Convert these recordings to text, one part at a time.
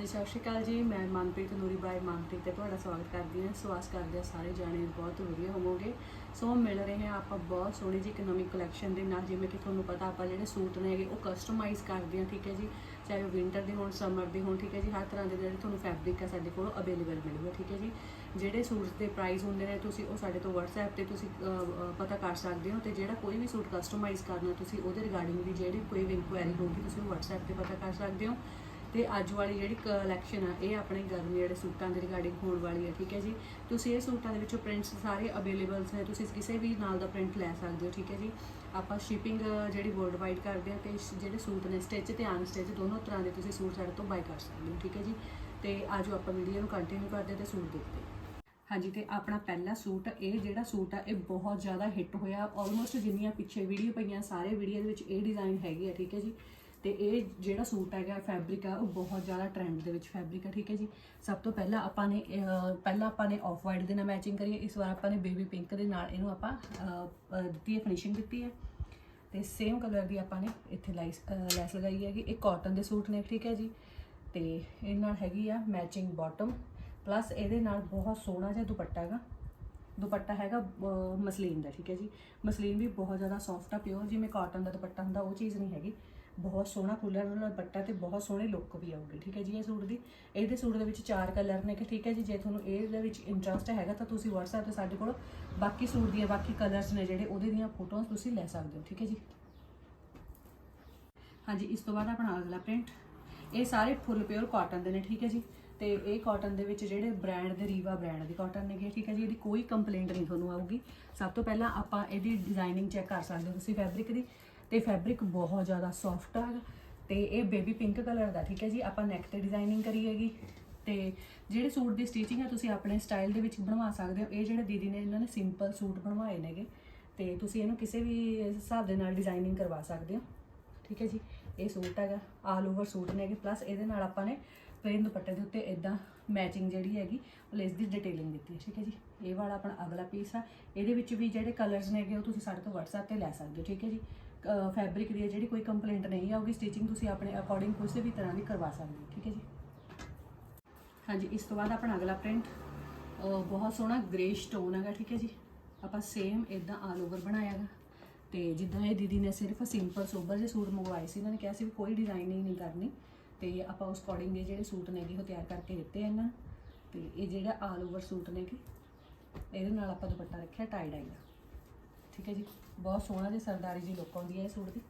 ਹਾਂਜੀ, ਸਤਿ ਸ਼੍ਰੀ ਅਕਾਲ ਜੀ। ਮੈਂ ਮਨਪ੍ਰੀਤ ਨੂਰੀ ਬਾਈ ਮਨਪ੍ਰੀਤ ਤੇ ਤੁਹਾਡਾ ਸਵਾਗਤ ਕਰਦੀ ਹਾਂ। ਸੋ ਆਸ ਕਰਦੇ ਹਾਂ ਸਾਰੇ ਜਾਣੇ ਬਹੁਤ ਵਧੀਆ ਹੋਵੋਗੇ। ਸੋ ਮਿਲ ਰਹੇ ਹਾਂ ਆਪਾਂ ਬਹੁਤ ਸੋਹਣੀ ਜੀ ਇੱਕ ਨਵੀਂ ਕਲੈਕਸ਼ਨ ਦੇ ਨਾਲ। ਜਿਵੇਂ ਕਿ ਤੁਹਾਨੂੰ ਪਤਾ ਆਪਾਂ ਜਿਹੜੇ ਸੂਟ ਨੇ ਹੈਗੇ, ਉਹ ਕਸਟਮਾਈਜ਼ ਕਰਦੇ ਹਾਂ, ਠੀਕ ਹੈ ਜੀ। ਚਾਹੇ ਉਹ ਵਿੰਟਰ ਦੇ ਹੋਣ ਸਮਰ ਦੇ ਹੋਣ, ਠੀਕ ਹੈ ਜੀ। ਹਰ ਤਰ੍ਹਾਂ ਦੇ ਜਿਹੜੇ ਤੁਹਾਨੂੰ ਫੈਬਰਿਕ ਹੈ ਸਾਡੇ ਕੋਲ ਅਵੇਲੇਬਲ ਮਿਲੂਗਾ, ਠੀਕ ਹੈ ਜੀ। ਜਿਹੜੇ ਸੂਟਸ ਦੇ ਪ੍ਰਾਈਸ ਹੁੰਦੇ ਨੇ, ਤੁਸੀਂ ਉਹ ਸਾਡੇ ਤੋਂ WhatsApp ਤੇ ਤੁਸੀਂ ਪਤਾ ਕਰ ਸਕਦੇ ਹੋ ਤੇ ਜਿਹੜਾ ਕੋਈ ਵੀ ਸੂਟ ਕਸਟਮਾਈਜ਼ ਕਰਨਾ ਤੁਸੀਂ ਉਹਦੇ ਰਿਗਾਰਡਿੰਗ ਦੀ ਜਿਹੜੀ ਕੋਈ ਵੀ ਇਨਕੁਆਇਰੀ ਹੋਊਗੀ, ਤੁਸੀਂ ਉਹ WhatsApp ਤੇ ਪਤਾ ਕਰ ਸਕਦੇ ਹੋ। ਤੇ ਅੱਜ ਵਾਲੀ ਜਿਹੜੀ ਕਲੈਕਸ਼ਨ ਆ, ਇਹ ਆਪਣੇ ਗਰਮੀ ਜਿਹੜੇ ਸੂਟਾਂ ਦੇ ਰਿਗਾਰਡਿੰਗ ਹੋਣ ਵਾਲੀ ਹੈ ਠੀਕ ਹੈ ਜੀ? ਤੁਸੀਂ ਇਹ ਸੂਟਾਂ ਦੇ ਵਿੱਚੋਂ ਪ੍ਰਿੰਟਸ ਸਾਰੇ ਅਵੇਲੇਬਲਸ ਨੇ, ਤੁਸੀਂ ਕਿਸੇ ਵੀ ਨਾਲ ਦਾ ਪ੍ਰਿੰਟ ਲੈ ਸਕਦੇ ਹੋ, ਠੀਕ ਹੈ ਜੀ? ਆਪਾਂ ਸ਼ਿਪਿੰਗ ਜਿਹੜੀ ਵਰਲਡ ਵਾਈਡ ਕਰਦੇ ਆ ਤੇ ਜਿਹੜੇ ਸੂਟ ਨੇ ਸਟਿਚ ਤੇ ਅਨਸਟਿਚ ਦੋਨੋਂ ਤਰ੍ਹਾਂ ਦੇ ਤੁਸੀਂ ਸੂਟ ਸਾਡੇ ਤੋਂ ਬਾਈ ਕਰ ਸਕਦੇ ਹੋ, ਠੀਕ ਹੈ ਜੀ? ਤੇ ਆਜੋ ਆਪਾਂ ਵੀਡੀਓ ਨੂੰ ਕੰਟੀਨਿਊ ਕਰਦੇ ਤੇ ਸੂਟ ਦੇਖਦੇ ਹਾਂਜੀ, ਤੇ ਆਪਣਾ ਪਹਿਲਾ ਸੂਟ, ਇਹ ਜਿਹੜਾ ਸੂਟ ਆ, ਇਹ ਬਹੁਤ ਜ਼ਿਆਦਾ ਹਿੱਟ ਹੋਇਆ ਆਲਮੋਸਟ ਜਿੰਨੀਆਂ ਪਿੱਛੇ ਵੀਡੀਓ ਪਈਆਂ, ਸਾਰੇ ਵੀਡੀਓ ਦੇ ਵਿੱਚ ਇਹ ਡਿਜ਼ਾਈਨ ਹੈਗੇ ਆ, ਠੀਕ ਹੈ ਜੀ? ਤੇ ਇਹ ਜਿਹੜਾ ਸੂਟ ਹੈਗਾ ਫੈਬਰਿਕ ਆ, ਉਹ ਬਹੁਤ ਜ਼ਿਆਦਾ ਟ੍ਰੈਂਡ ਦੇ ਵਿੱਚ ਫੈਬਰਿਕ ਆ, ਠੀਕ ਹੈ ਜੀ? ਸਭ ਤੋਂ ਪਹਿਲਾਂ ਆਪਾਂ ਨੇ ਪਹਿਲਾਂ ਆਪਾਂ ਨੇ ਆਫ ਵਾਈਟ ਦੇ ਨਾਲ ਮੈਚਿੰਗ ਕਰੀ ਹੈ ਇਸ ਵਾਰ ਆਪਾਂ ਨੇ ਬੇਬੀ ਪਿੰਕ ਦੇ ਨਾਲ ਇਹਨੂੰ ਆਪਾਂ ਦਿੱਤੀ ਹੈ ਫਿਨਿਸ਼ਿੰਗ ਦਿੱਤੀ ਹੈ। ਤੇ ਸੇਮ ਕਲਰ ਦੀ ਆਪਾਂ ਨੇ ਇੱਥੇ ਲਾਈਸ ਲੈਸ ਲਗਾਈ ਹੈਗੀ, ਇਹ ਕਾਟਨ ਦੇ ਸੂਟ ਨੇ, ਠੀਕ ਹੈ ਜੀ? ਤੇ ਇਹ ਨਾਲ ਹੈਗੀ ਆ ਮੈਚਿੰਗ ਬਾਟਮ ਪਲੱਸ ਇਹਦੇ ਨਾਲ ਬਹੁਤ ਸੋਹਣਾ ਜਿਹਾ ਦੁਪੱਟਾ ਹੈਗਾ। ਦੁਪੱਟਾ ਹੈਗਾ ਮਸਲੀਨ ਦਾ, ਠੀਕ ਹੈ ਜੀ? ਮਸਲੀਨ ਵੀ ਬਹੁਤ ਜ਼ਿਆਦਾ ਸੌਫਟ ਆ ਪਿਓਰ ਜਿਵੇਂ ਕਾਟਨ ਦਾ ਦੁਪੱਟਾ ਹੁੰਦਾ, ਉਹ ਚੀਜ਼ ਨਹੀਂ ਹੈਗੀ। ਬਹੁਤ ਸੋਹਣਾ ਕੂਲਰ ਵਾਲਾ ਦੁਪੱਟਾ ਤੇ ਬਹੁਤ ਸੋਹਣੀ ਲੁੱਕ ਵੀ ਆਊਗੀ, ਠੀਕ ਹੈ ਜੀ, ਇਹ ਸੂਟ ਦੀ। ਇਹਦੇ ਸੂਟ ਦੇ ਵਿੱਚ ਚਾਰ ਕਲਰ ਨੇ ਕਿ ਠੀਕ ਹੈ ਜੀ, ਜੇ ਤੁਹਾਨੂੰ ਇਹਦੇ ਵਿੱਚ ਇੰਟਰਸਟ ਹੈਗਾ ਤਾਂ ਤੁਸੀਂ WhatsApp ਤੇ ਸਾਡੇ ਕੋਲ ਬਾਕੀ ਸੂਟ ਦੀਆਂ ਬਾਕੀ ਕਲਰਸ ਨੇ ਜਿਹੜੇ ਉਹਦੇ ਦੀਆਂ ਫੋਟੋਆਂ ਤੁਸੀਂ ਲੈ ਸਕਦੇ ਹੋ, ਠੀਕ ਹੈ ਜੀ। ਹਾਂਜੀ, ਇਸ ਤੋਂ ਬਾਅਦ ਆਪਣਾ ਅਗਲਾ ਪ੍ਰਿੰਟ ਇਹ ਸਾਰੇ ਫੁੱਲ ਪਿਓਰ ਕਾਟਨ ਦੇ ਨੇ, ਠੀਕ ਹੈ ਜੀ, ਤੇ ਇਹ ਕਾਟਨ ਦੇ ਵਿੱਚ ਜਿਹੜੇ ਬ੍ਰਾਂਡ ਦੇ ਰੀਵਾ ਬ੍ਰਾਂਡ ਦੀ ਕਾਟਨ ਨੇਗੇ ਠੀਕ ਹੈ ਜੀ, ਇਹਦੀ ਕੋਈ ਕੰਪਲੇਂਟ ਨਹੀਂ ਤੁਹਾਨੂੰ ਆਊਗੀ। ਸਭ ਤੋਂ ਪਹਿਲਾਂ ਆਪਾਂ ਇਹਦੀ ਡਿਜ਼ਾਈਨਿੰਗ ਚੈੱਕ ਕਰ ਸਕਦੇ ਹੋ ਤੁਸੀਂ ਫੈਬਰਿਕ ਦੀ। ਤੇ ਫੈਬਰਿਕ ਬਹੁਤ ਜ਼ਿਆਦਾ ਸੌਫਟ ਆ ਤੇ ਇਹ ਬੇਬੀ ਪਿੰਕ ਕਲਰ ਦਾ, ਠੀਕ ਹੈ ਜੀ? ਆਪਾਂ ਨੈਕ ਤੇ ਡਿਜ਼ਾਈਨਿੰਗ ਕਰੀ ਹੈਗੀ ਤੇ ਜਿਹੜੇ ਸੂਟ ਦੀ ਸਟਿਚਿੰਗ ਹੈ ਤੁਸੀਂ ਆਪਣੇ ਸਟਾਈਲ ਦੇ ਵਿੱਚ ਬਣਵਾ ਸਕਦੇ ਹੋ। ਇਹ ਜਿਹੜੇ ਦੀਦੀ ਨੇ ਇਹਨਾਂ ਨੇ ਸਿੰਪਲ ਸੂਟ ਬਣਵਾਏ ਨੇਗੇ ਤੇ ਤੁਸੀਂ ਇਹਨੂੰ ਕਿਸੇ ਵੀ ਹਿਸਾਬ ਦੇ ਨਾਲ ਡਿਜ਼ਾਈਨਿੰਗ ਕਰਵਾ ਸਕਦੇ ਹੋ। ਠੀਕ ਹੈ ਜੀ? ਇਹ ਸੂਟ ਹੈਗਾ ਆਲ ਓਵਰ ਸੂਟ ਨੇ ਹੈਗੇ ਪਲੱਸ ਇਹਦੇ ਨਾਲ ਆਪਾਂ ਨੇ ਪਲੇਨ ਦੁਪੱਟੇ ਦੇ ਉੱਤੇ ਇਦਾਂ ਮੈਚਿੰਗ ਜਿਹੜੀ ਹੈਗੀ ਪਲੇਸ ਦੀ ਡਿਟੇਲਿੰਗ ਦਿੱਤੀ ਹੈ। ਠੀਕ ਹੈ ਜੀ? ਇਹ ਵਾਲਾ ਆਪਣਾ ਅਗਲਾ ਪੀਸ ਆ। ਇਹਦੇ ਵਿੱਚ ਵੀ ਜਿਹੜੇ ਕਲਰਸ ਨੇਗੇ, ਉਹ ਤੁਸੀਂ ਸਾਡੇ ਤੋਂ WhatsApp ਤੇ ਲੈ ਸਕਦੇ ਹੋ। ਠੀਕ ਹੈ ਜੀ? ਫੈਬਰਿਕ ਦੀ ਹੈ, ਜਿਹੜੀ ਕੋਈ ਕੰਪਲੇਂਟ ਨਹੀਂ ਆਊਗੀ ਸਟਿਚਿੰਗ ਤੁਸੀਂ ਆਪਣੇ ਅਕੋਰਡਿੰਗ ਕਿਸੇ ਵੀ ਤਰ੍ਹਾਂ ਦੀ ਕਰਵਾ ਸਕਦੇ ਹੋ, ਠੀਕ ਹੈ ਜੀ? ਹਾਂਜੀ, ਇਸ ਤੋਂ ਬਾਅਦ ਆਪਣਾ ਅਗਲਾ ਪ੍ਰਿੰਟ ਬਹੁਤ ਸੋਹਣਾ ਗ੍ਰੇ ਸਟੋਨ ਹੈਗਾ, ਠੀਕ ਹੈ ਜੀ? ਆਪਾਂ ਸੇਮ ਇਦਾਂ ਆਲ ਓਵਰ ਬਣਾਇਆ ਹੈਗਾ। ਤੇ ਜਿੱਦਾਂ ਇਹ ਦੀਦੀ ਨੇ ਸਿਰਫ ਸਿੰਪਲ ਸੋਬਰ ਜਿਹੇ ਸੂਟ ਮੰਗਵਾਏ ਸੀ, ਇਹਨਾਂ ਨੇ ਕਿਹਾ ਸੀ ਵੀ ਕੋਈ ਡਿਜ਼ਾਈਨਿੰਗ ਨਹੀਂ ਕਰਨੀ। ਤੇ ਆਪਾਂ ਉਸ ਅਕੋਰਡਿੰਗ ਦੇ ਜਿਹੜੇ ਸੂਟ ਨੇਗੇ, ਉਹ ਤਿਆਰ ਕਰਕੇ ਦਿੱਤੇ ਆ ਇਹਨਾਂ ਤੇ ਇਹ ਜਿਹੜਾ ਆਲ ਓਵਰ ਸੂਟ ਨੇਗੇ, ਇਹਦੇ ਨਾਲ ਆਪਾਂ ਦੁਪੱਟਾ ਰੱਖਿਆ ਟਾਈ ਡਾਈ ਦਾ। ਠੀਕ ਹੈ ਜੀ, ਬਹੁਤ ਸੋਹਣਾ ਜਿਹਾ ਸਰਦਾਰੀ ਜੀ ਲੁੱਕ ਆਉਂਦੀ ਹੈ ਇਹ ਸੂਟ ਦੀ।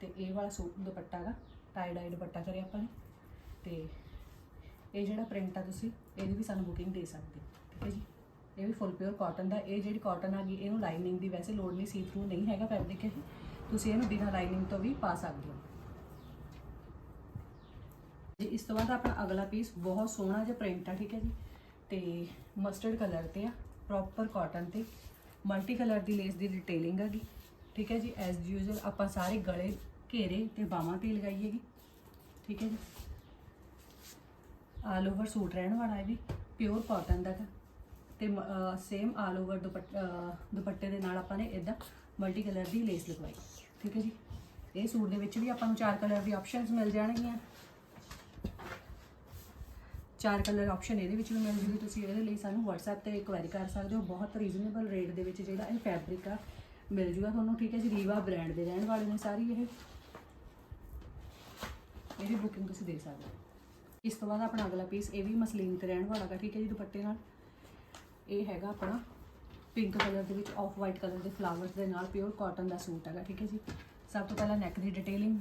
ਤੇ ਇਹ ਵਾਲਾ ਸੂਟ ਦੁਪੱਟਾ ਦਾ ਟਾਈ ਡਾਈ ਦੁਪੱਟਾ ਕਰਿਆ ਆਪਾਂ ਨੇ। ਤੇ ਇਹ ਜਿਹੜਾ ਪ੍ਰਿੰਟ ਆ ਤੁਸੀਂ, ਇਹਦੀ ਵੀ ਸਾਨੂੰ ਬੁਕਿੰਗ ਦੇ ਸਕਦੇ ਠੀਕ ਹੈ ਜੀ। ਇਹ ਵੀ ਫੁੱਲ ਪਿਓਰ ਕਾਟਨ ਦਾ, ਇਹ ਜਿਹੜੀ ਕਾਟਨ ਆ ਗਈ, ਇਹਨੂੰ ਲਾਈਨਿੰਗ ਦੀ ਵੈਸੇ ਲੋੜ ਨਹੀਂ ਸੀ ਥਰੂ ਨਹੀਂ ਹੈਗਾ ਫੈਬਰਿਕ ਇਹ। ਤੁਸੀਂ ਇਹਨੂੰ ਬਿਨਾਂ ਲਾਈਨਿੰਗ ਤੋਂ ਵੀ ਪਾ ਸਕਦੇ ਹੋ। ਜੀ ਇਸ ਤੋਂ ਬਾਅਦ ਆਪਣਾ ਅਗਲਾ ਪੀਸ ਬਹੁਤ ਸੋਹਣਾ ਜਿਹਾ ਪ੍ਰਿੰਟ ਆ, ਠੀਕ ਹੈ ਜੀ। ਤੇ ਮਸਟਰਡ ਕਲਰ ਤੇ ਆ ਪ੍ਰੋਪਰ ਕਾਟਨ ਤੇ। ਮਲਟੀ ਕਲਰ ਦੀ ਲੇਸ ਦੀ ਡਿਟੇਲਿੰਗ ਹੈਗੀ। ਠੀਕ ਹੈ ਜੀ ਐਸ ਯੂਜ਼ੁਅਲ ਆਪਾਂ ਸਾਰੇ ਗਲੇ, ਘੇਰੇ ਤੇ ਬਾਹਾਂ ਤੇ ਲਗਾਈਏਗੀ ਠੀਕ ਹੈ ਜੀ। ਆਲ ਓਵਰ ਸੂਟ ਰਹਿਣ ਵਾਲਾ ਹੈ ਵੀ ਪਿਓਰ ਕਾਟਨ ਦਾ ਗਾ। ਤੇ ਸੇਮ ਆਲ ਓਵਰ ਦੁਪੱਟੇ ਦੇ ਨਾਲ ਆਪਾਂ ਨੇ ਇਦਾਂ ਮਲਟੀ ਕਲਰ ਦੀ ਲੇਸ ਲਗਵਾਈ। ਠੀਕ ਹੈ ਜੀ। ਇਹ ਸੂਟ ਦੇ ਵਿੱਚ ਵੀ ਆਪਾਂ ਨੂੰ ਚਾਰ ਕਲਰ ਦੀ ਆਪਸ਼ਨਸ ਮਿਲ ਜਾਣਗੀਆਂ। ਚਾਰ ਕਲਰ ਆਪਸ਼ਨ ਇਹਦੇ ਵਿੱਚ ਵੀ ਮਿਲ ਜੂਗੀ। ਤੁਸੀਂ ਇਹਦੇ ਲਈ ਸਾਨੂੰ WhatsApp ਤੇ ਕੁਐਰੀ ਕਰ ਸਕਦੇ ਹੋ। ਬਹੁਤ ਰੀਜ਼ਨੇਬਲ ਰੇਟ ਦੇ ਵਿੱਚ ਜਿਹੜਾ ਇਹ ਫੈਬਰਿਕ ਆ, ਮਿਲ ਜੂਗਾ ਤੁਹਾਨੂੰ, ਠੀਕ ਹੈ ਜੀ? ਰੀਵਾ ਬ੍ਰਾਂਡ ਦੇ ਰਹਿਣ ਵਾਲੇ ਨੇ ਸਾਰੀ ਇਹ। ਇਹਦੀ ਬੁਕਿੰਗ ਤੁਸੀਂ ਦੇ ਸਕਦੇ ਹੋ। ਇਸ ਤੋਂ ਬਾਅਦ ਆਪਣਾ ਅਗਲਾ ਪੀਸ ਇਹ ਵੀ ਮਸਲੀਨ ਤੇ ਰਹਿਣ ਵਾਲਾ ਗਾ, ਠੀਕ ਹੈ ਜੀ, ਦੁਪੱਟੇ ਨਾਲ। ਇਹ ਹੈਗਾ ਆਪਣਾ ਪਿੰਕ ਕਲਰ ਦੇ ਵਿੱਚ ਆਫ ਵਾਈਟ ਕਲਰ ਦੇ ਫਲਾਵਰਸ ਦੇ ਨਾਲ ਪਿਓਰ ਕਾਟਨ ਦਾ ਸੂਟ ਹੈਗਾ, ਠੀਕ ਹੈ ਜੀ? ਸਭ ਤੋਂ ਪਹਿਲਾਂ ਨੈਕ ਦੀ ਡਿਟੇਲਿੰਗ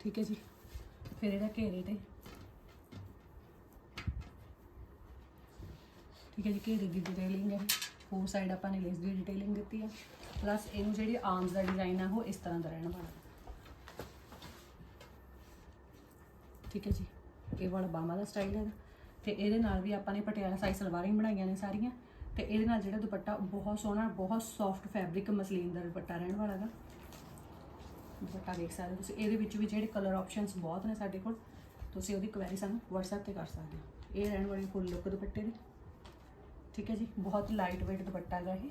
ਠੀਕ ਹੈ ਜੀ? ਫਿਰ ਇਹਦਾ ਘੇਰੇ ਤੇ ਠੀਕ ਹੈ ਜੀ, ਘੇਰੇ ਦੀ ਡਿਟੇਲਿੰਗ ਹੈ। ਫੋਰ ਸਾਈਡ ਆਪਾਂ ਨੇ ਲੇਸ ਦੀ ਡਿਟੇਲਿੰਗ ਦਿੱਤੀ ਹੈ ਪਲੱਸ ਇਹਨੂੰ ਜਿਹੜੀ ਆਰਮਸ ਦਾ ਡਿਜ਼ਾਈਨ ਆ, ਉਹ ਇਸ ਤਰ੍ਹਾਂ ਦਾ ਰਹਿਣ ਵਾਲਾ। ਠੀਕ ਹੈ ਜੀ, ਇਹ ਵਾਲਾ ਬਾਹਾਂ ਦਾ ਸਟਾਈਲ ਹੈਗਾ। ਤੇ ਇਹਦੇ ਨਾਲ ਵੀ ਆਪਾਂ ਨੇ ਪਟਿਆਲਾ ਸਾਈਜ਼ ਸਲਵਾਰਾਂ ਹੀ ਬਣਾਈਆਂ ਨੇ ਸਾਰੀਆਂ। ਤੇ ਇਹਦੇ ਨਾਲ ਜਿਹੜਾ ਦੁਪੱਟਾ, ਬਹੁਤ ਸੋਹਣਾ, ਬਹੁਤ ਸੌਫਟ ਫੈਬਰਿਕ ਮਸਲੀਨ ਦਾ ਦੁਪੱਟਾ ਰਹਿਣ ਵਾਲਾ ਹੈਗਾ। ਦੁਪੱਟਾ ਦੇਖ ਸਕਦੇ ਹੋ ਤੁਸੀਂ। ਇਹਦੇ ਵਿੱਚ ਵੀ ਜਿਹੜੇ ਕਲਰ ਆਪਸ਼ਨਸ ਬਹੁਤ ਨੇ ਸਾਡੇ ਕੋਲ। ਤੁਸੀਂ ਉਹਦੀ ਕੁਐਰੀ ਸਾਨੂੰ WhatsApp ਤੇ ਕਰ ਸਕਦੇ ਹੋ। ਇਹ ਰਹਿਣ ਵਾਲੀ ਫੁੱਲ ਲੁੱਕ ਦੁਪੱਟੇ ਦੀ। ਠੀਕ ਹੈ ਜੀ, ਬਹੁਤ ਲਾਈਟ weight ਦੁਪੱਟਾ ਹੈਗਾ ਇਹ।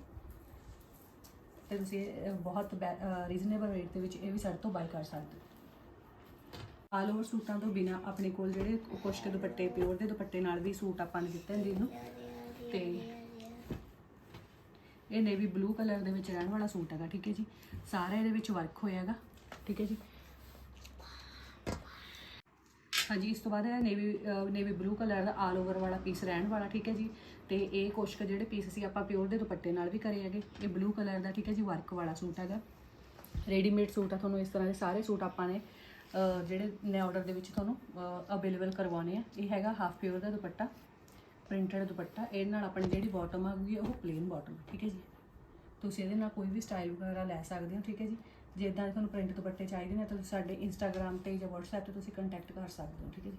ਤੇ ਤੁਸੀਂ ਇਹ ਬਹੁਤ ਰੀਜ਼ਨੇਬਲ ਰੇਟ ਦੇ ਵਿੱਚ ਇਹ ਵੀ ਸਾਡੇ ਤੋਂ ਬਾਈ ਕਰ ਸਕਦੇ ਹੋ। ਆਲ ਓਵਰ ਸੂਟਾਂ ਤੋਂ ਬਿਨਾ ਆਪਣੇ ਕੋਲ ਜਿਹੜੇ ਕੁਛ ਕੁ ਦੁਪੱਟੇ ਪਿਓਰ ਦੇ ਦੁਪੱਟੇ ਨਾਲ ਵੀ ਸੂਟ ਆਪਾਂ ਨੇ ਦਿੱਤੇ ਨੇ ਨੂੰ ਤੇ ਇਹ ਨੇਵੀ ਬਲੂ ਕਲਰ ਦੇ ਵਿੱਚ ਰਹਿਣ ਵਾਲਾ ਸੂਟ ਹੈਗਾ, ਠੀਕ ਹੈ ਜੀ। ਸਾਰਾ ਇਹਦੇ ਵਿੱਚ ਵਰਕ ਹੋਇਆ ਹੈਗਾ, ਠੀਕ ਹੈ ਜੀ। ਹਾਂਜੀ, ਇਸ ਤੋਂ ਬਾਅਦ ਇਹ ਨੇਵੀ ਨੇਵੀ ਬਲੂ ਕਲਰ ਦਾ ਆਲ ਓਵਰ ਵਾਲਾ ਪੀਸ ਰਹਿਣ ਵਾਲਾ, ਠੀਕ ਹੈ ਜੀ। ਤੇ ਇਹ ਕੁਛ ਕੁ ਜਿਹੜੇ ਪੀਸ ਸੀ ਆਪਾਂ ਪਿਓਰ ਦੇ ਦੁਪੱਟੇ ਨਾਲ ਵੀ ਕਰੇ ਹੈਗੇ। ਇਹ ਬਲੂ ਕਲਰ ਦਾ ਠੀਕ ਹੈ ਜੀ ਵਰਕ ਵਾਲਾ ਸੂਟ ਹੈਗਾ। ਰੈਡੀਮੇਡ ਸੂਟ ਆ ਤੁਹਾਨੂੰ ਇਸ ਤਰ੍ਹਾਂ ਦੇ ਸਾਰੇ ਸੂਟ ਆਪਾਂ ਨੇ ਜਿਹੜੇ ਨੇ ਆਰਡਰ ਦੇ ਵਿੱਚ ਤੁਹਾਨੂੰ ਅਵੇਲੇਬਲ ਕਰਵਾਉਣੇ ਆ। ਇਹ ਹੈਗਾ ਹਾਫ ਪਿਓਰ ਦਾ ਦੁਪੱਟਾ ਪ੍ਰਿੰਟਡ ਦੁਪੱਟਾ। ਇਹਦੇ ਨਾਲ ਆਪਣੀ ਜਿਹੜੀ ਬਾਟਮ ਆਊਗੀ ਉਹ ਪਲੇਨ ਬਾਟਮ ਠੀਕ ਹੈ ਜੀ। ਤੁਸੀਂ ਇਹਦੇ ਨਾਲ ਕੋਈ ਵੀ ਸਟਾਈਲ ਵਗੈਰਾ ਲੈ ਸਕਦੇ ਹੋ, ਠੀਕ ਹੈ ਜੀ। ਜੇ ਇਦਾਂ ਦੇ ਤੁਹਾਨੂੰ ਪ੍ਰਿੰਟ ਦੁਪੱਟੇ ਚਾਹੀਦੇ ਨੇ, ਤਾਂ ਤੁਸੀਂ ਸਾਡੇ ਇੰਸਟਾਗ੍ਰam ਤੇ ਜਾਂ WhatsApp ਤੇ ਤੁਸੀਂ ਕੰਟੈਕਟ ਕਰ ਸਕਦੇ ਹੋ, ਠੀਕ ਹੈ ਜੀ।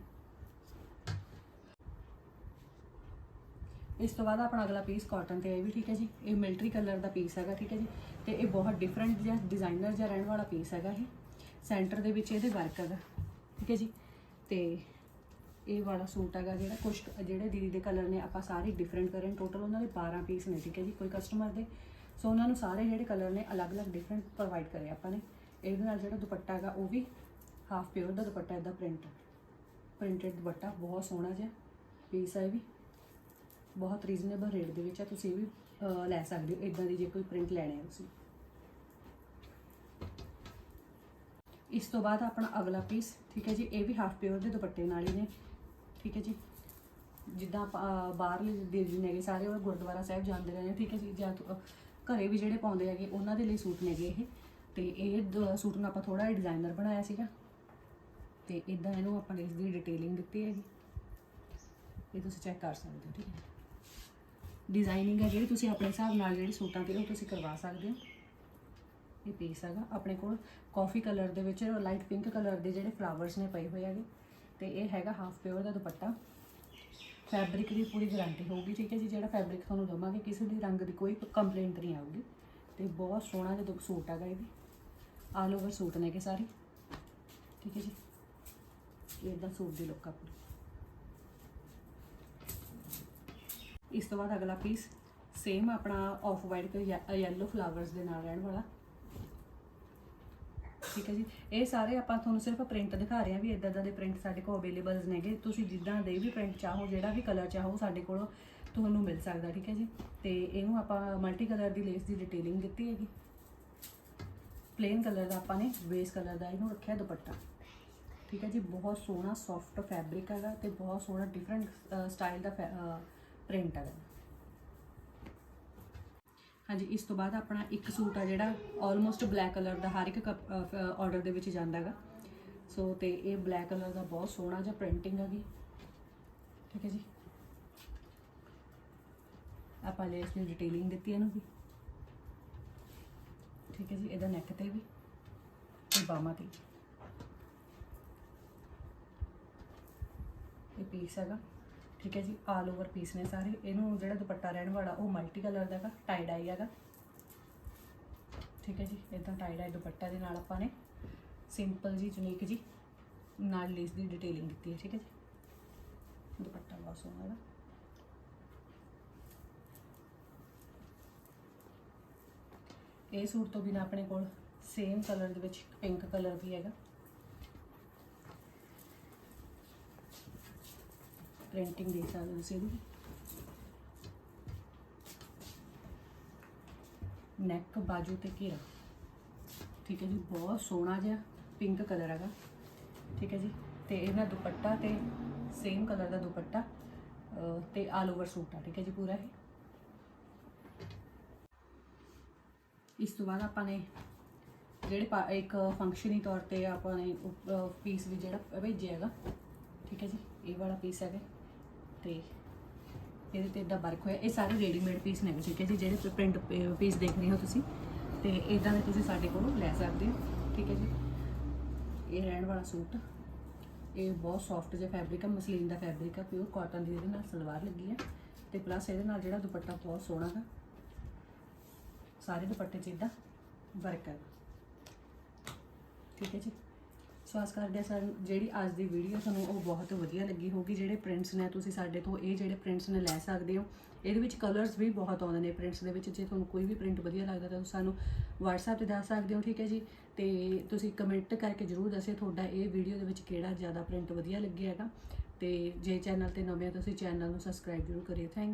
ਇਸ ਤੋਂ ਬਾਅਦ ਆਪਣਾ ਅਗਲਾ ਪੀਸ ਕਾਟਨ ਤੇ ਹੈ ਵੀ ਠੀਕ ਹੈ ਜੀ। ਇਹ ਮਿਲਟਰੀ ਕਲਰ ਦਾ ਪੀਸ ਹੈਗਾ, ਠੀਕ ਹੈ ਜੀ। ਤੇ ਇਹ ਬਹੁਤ ਡਿਫਰੈਂਟ ਜਿਹਾ ਡਿਜ਼ਾਈਨਰ ਜਿਹਾ ਰਹਿਣ ਵਾਲਾ ਪੀਸ ਹੈਗਾ ਇਹ। ਸੈਂਟਰ ਦੇ ਵਿੱਚ ਇਹਦੇ ਵਰਕ ਹੈਗਾ, ਠੀਕ ਹੈ ਜੀ। ਤੇ ਇਹ ਵਾਲਾ ਸੂਟ ਹੈਗਾ ਜਿਹੜਾ ਕੁਝ ਜਿਹੜੇ ਦੀਦੀ ਦੇ ਕਲਰ ਨੇ ਆਪਾਂ ਸਾਰੇ ਡਿਫਰੈਂਟ ਕਰੇ ਟੋਟਲ ਉਹਨਾਂ ਦੇ 12 ਪੀਸ ਨੇ, ਠੀਕ ਹੈ ਜੀ, ਕੋਈ ਕਸਟਮਰ ਦੇ। ਸੋ ਉਹਨਾਂ ਨੂੰ ਸਾਰੇ ਜਿਹੜੇ ਕਲਰ ਨੇ ਅਲੱਗ-ਅਲੱਗ ਡਿਫਰੈਂਟ ਪ੍ਰੋਵਾਈਡ ਕਰੇ ਆਪਾਂ ਨੇ। ਇਹਦੇ ਨਾਲ ਜਿਹੜਾ ਦੁਪੱਟਾ ਹੈਗਾ ਉਹ ਵੀ ਹਾਫ ਪਿਓਰ ਦਾ ਦੁਪੱਟਾ, ਇਹਦਾ ਪ੍ਰਿੰਟ ਪ੍ਰਿੰਟਡ ਦੁਪੱਟਾ ਬਹੁਤ ਸੋਹਣਾ ਜਿਹਾ ਪੀਸ ਹੈ ਇਹ ਵੀ। ਬਹੁਤ ਰੀਜ਼ਨੇਬਲ ਰੇਟ ਦੇ ਵਿੱਚ ਆ ਤੁਸੀਂ ਇਹ ਵੀ ਅਹ, ਲੈ ਸਕਦੇ ਹੋ ਇਦਾਂ ਦੀ ਜੇ ਕੋਈ ਪ੍ਰਿੰਟ ਲੈਣੇ ਆ ਤੁਸੀਂ। ਇਸ ਤੋਂ ਬਾਅਦ ਆਪਣਾ ਅਗਲਾ ਪੀਸ ਠੀਕ ਹੈ ਜੀ ਇਹ ਵੀ ਹਾਫ ਪਿਓਰ ਦੇ ਦੁਪੱਟੇ ਨਾਲ ਹੀ ਨੇ ਠੀਕ ਹੈ ਜੀ। ਜਿੱਦਾਂ ਆਪਾਂ ਅਹ, ਬਾਹਰਲੇ ਦੇਵੀ ਨੇਗੇ ਸਾਰੇ ਉਹ ਗੁਰਦੁਆਰਾ ਸਾਹਿਬ ਜਾਂਦੇ ਰਹੇ ਨੇ ਠੀਕ ਹੈ ਜੀ ਜਾਂ ਤਾਂ, ਅਹ, ਘਰੇ ਵੀ ਜਿਹੜੇ ਪਾਉਂਦੇ ਹੈਗੇ ਉਹਨਾਂ ਦੇ ਲਈ ਸੂਟ ਨੇਗੇ ਇਹ। ਤੇ ਇਹ ਦ- ਸੂਟ ਨੂੰ ਆਪਾਂ ਥੋੜਾ ਜਿਹਾ ਡਿਜ਼ਾਈਨਰ ਬਣਾਇਆ ਸੀਗਾ। ਤੇ ਇਦਾਂ ਇਹਨੂੰ ਆਪਾਂ ਨੇ ਇਸ ਦੀ ਡਿਟੇਲਿੰਗ ਦਿੱਤੀ ਹੈਗੀ। ਇਹ ਤੁਸੀਂ ਚੈੱਕ ਕਰ ਸਕਦੇ ਹੋ ਠੀਕ ਹੈ ਡਿਜ਼ਾਈਨਿੰਗ ਹੈ ਜਿਹੜੀ ਤੁਸੀਂ ਆਪਣੇ ਹਿਸਾਬ ਨਾਲ ਜਿਹੜੀ ਸੂਟਾਂ ਤੇ ਉਹ ਤੁਸੀਂ ਕਰਵਾ ਸਕਦੇ ਹੋ। ਇਹ ਪੀਸ ਹੈਗਾ, ਆਪਣੇ ਕੋਲ ਕਾਫੀ ਕਲਰ ਦੇ ਵਿੱਚ ਲਾਈਟ ਪਿੰਕ ਕਲਰ ਦੇ ਜਿਹੜੇ ਫਲਾਵਰਸ ਨੇ ਪਏ ਹੋਏ ਹੈਗੇ। ਤੇ ਇਹ ਹੈਗਾ ਹਾਫ ਪਿਓਰ ਦਾ ਦੁਪੱਟਾ। ਫੈਬਰਿਕ ਦੀ ਪੂਰੀ ਗਾਰੰਟੀ ਹੋਊਗੀ, ਠੀਕ ਹੈ ਜੀ? ਜਿਹੜਾ ਫੈਬਰਿਕ ਤੁਹਾਨੂੰ ਦਵਾਂਗੇ, ਕਿਸੇ ਵੀ ਰੰਗ ਦੀ ਕੋਈ ਕੰਪਲੇਂਟ ਨਹੀਂ ਆਊਗੀ। ਤੇ ਬਹੁਤ ਸੋਹਣਾ ਜਿਹਾ ਸੂਟ ਹੈਗਾ ਇਹ ਵੀ। ਆਲ ਓਵਰ ਸੂਟ ਨੇ ਕਿ ਸਾਰੇ। ਠੀਕ ਹੈ ਜੀ? ਇਹ ਸੂਟ ਦੀ ਲੁੱਕ ਆਪਣੀ। ਇਸ ਤੋਂ ਬਾਅਦ ਅਗਲਾ ਪੀਸ ਸੇਮ ਆਪਣਾ ਆਫ ਵਾਈਟ ਤੇ ਯੈਲੋ ਫਲਾਵਰਸ ਦੇ ਨਾਲ ਰਹਿਣ ਵਾਲਾ। ਠੀਕ ਹੈ ਜੀ। ਇਹ ਸਾਰੇ ਆਪਾਂ ਤੁਹਾਨੂੰ ਸਿਰਫ ਪ੍ਰਿੰਟ ਦਿਖਾ ਰਹੇ ਹਾਂ ਵੀ ਇਦਾਂ ਇਦਾਂ ਦੇ ਪ੍ਰਿੰਟ ਸਾਡੇ ਕੋਲ ਅਵੇਲੇਬਲ ਨੇਗੇ। ਤੁਸੀਂ ਜਿੱਦਾਂ ਦੇ ਵੀ ਪ੍ਰਿੰਟ ਚਾਹੋ, ਜਿਹੜਾ ਵੀ ਕਲਰ ਚਾਹੋ ਸਾਡੇ ਕੋਲ ਤੁਹਾਨੂੰ ਮਿਲ ਸਕਦਾ, ਠੀਕ ਹੈ ਜੀ। ਤੇ ਇਹਨੂੰ ਆਪਾਂ ਮਲਟੀ ਕਲਰ ਦੀ ਲੇਸ ਦੀ ਡਿਟੇਲਿੰਗ ਦਿੱਤੀ ਹੈਗੀ। ਪਲੇਨ ਕਲਰ ਦਾ ਆਪਾਂ ਨੇ ਬੇਸ ਕਲਰ ਦਾ ਇਹਨੂੰ ਰੱਖਿਆ ਦੁਪੱਟਾ। ਠੀਕ ਹੈ ਜੀ। ਬਹੁਤ ਸੋਹਣਾ ਸੌਫਟ ਫੈਬਰਿਕ ਹੈਗਾ ਤੇ ਬਹੁਤ ਸੋਹਣਾ ਡਿਫਰੈਂਟ ਸਟਾਈਲ ਦਾ ਪ੍ਰਿੰਟ ਹੈਗਾ ਹਾਂਜੀ, ਇਸ ਤੋਂ ਬਾਅਦ ਆਪਣਾ ਇੱਕ ਸੂਟ ਆ ਜਿਹੜਾ ਆਲਮੋਸਟ ਬਲੈਕ ਕਲਰ ਦਾ ਹਰ ਇੱਕ ਆਰਡਰ ਦੇ ਵਿੱਚ ਜਾਂਦਾ ਹੈਗਾ। ਸੋ ਤੇ ਇਹ ਬਲੈਕ ਕਲਰ ਦਾ ਬਹੁਤ ਸੋਹਣਾ ਜਿਹਾ ਪ੍ਰਿੰਟਿੰਗ ਹੈਗੀ ਠੀਕ ਹੈ ਜੀ। ਆਪਾਂ ਲੇਸ ਨੂੰ ਡਿਟੇਲਿੰਗ ਦਿੱਤੀ ਇਹਨੂੰ ਵੀ। ਠੀਕ ਹੈ ਜੀ, ਇਹਦਾ ਨੈਕ ਤੇ ਵੀ ਤੇ ਬਾਹਾਂ ਤੇ ਇਹ ਪੀਸ ਹੈਗਾ। ਠੀਕ ਹੈ ਜੀ ਆਲ ਓਵਰ ਪੀਸ ਨੇ ਸਾਰੇ। ਇਹਨੂੰ ਜਿਹੜਾ ਦੁਪੱਟਾ ਰਹਿਣ ਵਾਲਾ, ਉਹ ਮਲਟੀ ਕਲਰ ਦਾ ਹੈਗਾ ਟਾਈ ਡਾਈ ਹੈਗਾ। ਠੀਕ ਹੈ ਜੀ ਇਦਾਂ ਟਾਈ ਡਾਈ ਦੁਪੱਟਾ ਦੇ ਨਾਲ ਆਪਾਂ ਨੇ ਸਿੰਪਲ ਜੀ ਯੂਨੀਕ ਜੀ, ਨਾਲ ਲੇਸ ਦੀ ਡਿਟੇਲਿੰਗ ਦਿੱਤੀ ਹੈ, ਠੀਕ ਹੈ ਜੀ। ਦੁਪੱਟਾ ਬਹੁਤ ਸੋਹਣਾ ਹੈਗਾ। ਇਹ ਸੂਟ ਤੋਂ ਬਿਨਾ ਆਪਣੇ ਕੋਲ ਸੇਮ ਕਲਰ ਦੇ ਵਿੱਚ ਪਿੰਕ ਕਲਰ ਵੀ ਹੈਗਾ। ਪ੍ਰਿੰਟਿੰਗ ਦੇਖ ਸਕਦੇ ਹੋ ਤੁਸੀਂ ਇਹਦੀ। ਨੈਕ ਬਾਜੂ ਤੇ ਘੇਰਾ। ਠੀਕ ਹੈ ਜੀ ਬਹੁਤ ਸੋਹਣਾ ਜਿਹਾ ਪਿੰਕ ਕਲਰ ਹੈਗਾ। ਠੀਕ ਹੈ ਜੀ ਤੇ ਇਹਦਾ ਦੁਪੱਟਾ ਤੇ ਸੇਮ ਕਲਰ ਦਾ ਦੁਪੱਟਾ ਅਹ, ਤੇ ਆਲ ਓਵਰ ਸੂਟ ਆ। ਠੀਕ ਹੈ ਜੀ ਪੂਰਾ ਇਹ। ਇਸ ਤੋਂ ਬਾਅਦ ਆਪਾਂ ਨੇ ਜਿਹੜੇ ਪਾ- ਇੱਕ ਫੰਕਸ਼ਨੀ ਤੌਰ ਤੇ ਆਪਾਂ ਨੇ ਪੀਸ ਵੀ ਜਿਹੜਾ ਭੇਜਿਆ ਹੈਗਾ। ਠੀਕ ਹੈ ਜੀ ਇਹ ਵਾਲਾ ਪੀਸ ਹੈਗਾ। ਤੇ ਇਹਦੇ ਤੇ ਇਦਾਂ ਵਰਕ ਹੋਇਆ। ਇਹ ਸਾਰੇ ਰੈਡੀਮੇਡ ਪੀਸ ਨੇ ਠੀਕ ਹੈ ਜੀ, ਜਿਹੜੇ ਪ੍ਰਿੰਟ ਪੀਸ ਦੇਖ ਰਹੇ ਹੋ ਤੁਸੀਂ। ਤੇ ਇਦਾਂ ਦੇ ਤੁਸੀਂ ਸਾਡੇ ਕੋਲੋਂ ਲੈ ਸਕਦੇ ਹੋ, ਠੀਕ ਹੈ ਜੀ। ਇਹ ਰਹਿਣ ਵਾਲਾ ਸੂਟ, ਇਹ ਬਹੁਤ ਸੌਫਟ ਜਿਹਾ ਫੈਬਰਿਕ ਹੈ ਮਸਲੀਨ ਦਾ ਫੈਬਰਿਕ ਹੈ ਪਿਓਰ ਕਾਟਨ ਦੀ ਇਹਦੇ ਨਾਲ ਸਲਵਾਰ ਲੱਗੀ ਹੈ ਤੇ ਪਲੱਸ ਇਹਦੇ ਨਾਲ ਜਿਹੜਾ ਦੁਪੱਟਾ ਬਹੁਤ ਸੋਹਣਾ ਹੈ ਸਾਰੇ ਦੁਪੱਟੇ 'ਚ ਇਦਾਂ ਵਰਕ ਹੈ ਠੀਕ ਹੈ ਜੀ। ਸੋ ਆਸ ਕਰਦੇ ਹਾਂ ਜਿਹੜੀ ਅੱਜ ਦੀ ਵੀਡੀਓ ਤੁਹਾਨੂੰ ਉਹ ਬਹੁਤ ਵਧੀਆ ਲੱਗੀ ਹੋਊਗੀ, ਜਿਹੜੇ ਪ੍ਰਿੰਟਸ ਨੇ ਤੁਸੀਂ ਸਾਡੇ ਤੋਂ, ਇਹ ਜਿਹੜੇ ਪ੍ਰਿੰਟਸ ਨੇ ਲੈ ਸਕਦੇ ਹੋ, ਇਹਦੇ ਵਿੱਚ ਕਲਰਸ ਵੀ ਬਹੁਤ ਆਉਂਦੇ ਨੇ ਪ੍ਰਿੰਟਸ ਦੇ ਵਿੱਚ, ਜੇ ਤੁਹਾਨੂੰ ਕੋਈ ਵੀ ਪ੍ਰਿੰਟ ਵਧੀਆ ਲੱਗਦਾ ਤਾਂ ਤੁਸੀਂ ਸਾਨੂੰ WhatsApp ਤੇ ਦੱਸ ਸਕਦੇ ਹੋ, ਠੀਕ ਹੈ ਜੀ? ਤੇ ਤੁਸੀਂ ਕਮੈਂਟ ਕਰਕੇ ਜਰੂਰ ਦੱਸਿਓ ਤੁਹਾਡਾ ਇਹ ਵੀਡੀਓ ਦੇ ਵਿੱਚ ਕਿਹੜਾ ਜ਼ਿਆਦਾ ਪ੍ਰਿੰਟ ਵਧੀਆ ਲੱਗਿਆ ਹੈਗਾ। ਤੇ ਜੇ ਚੈਨਲ ਤੇ ਨਵੇਂ ਹੋ ਤੁਸੀਂ ਚੈਨਲ ਨੂੰ ਸਬਸਕ੍ਰਾਈਬ ਜਰੂਰ ਕਰਿਓ। ਥੈਂਕ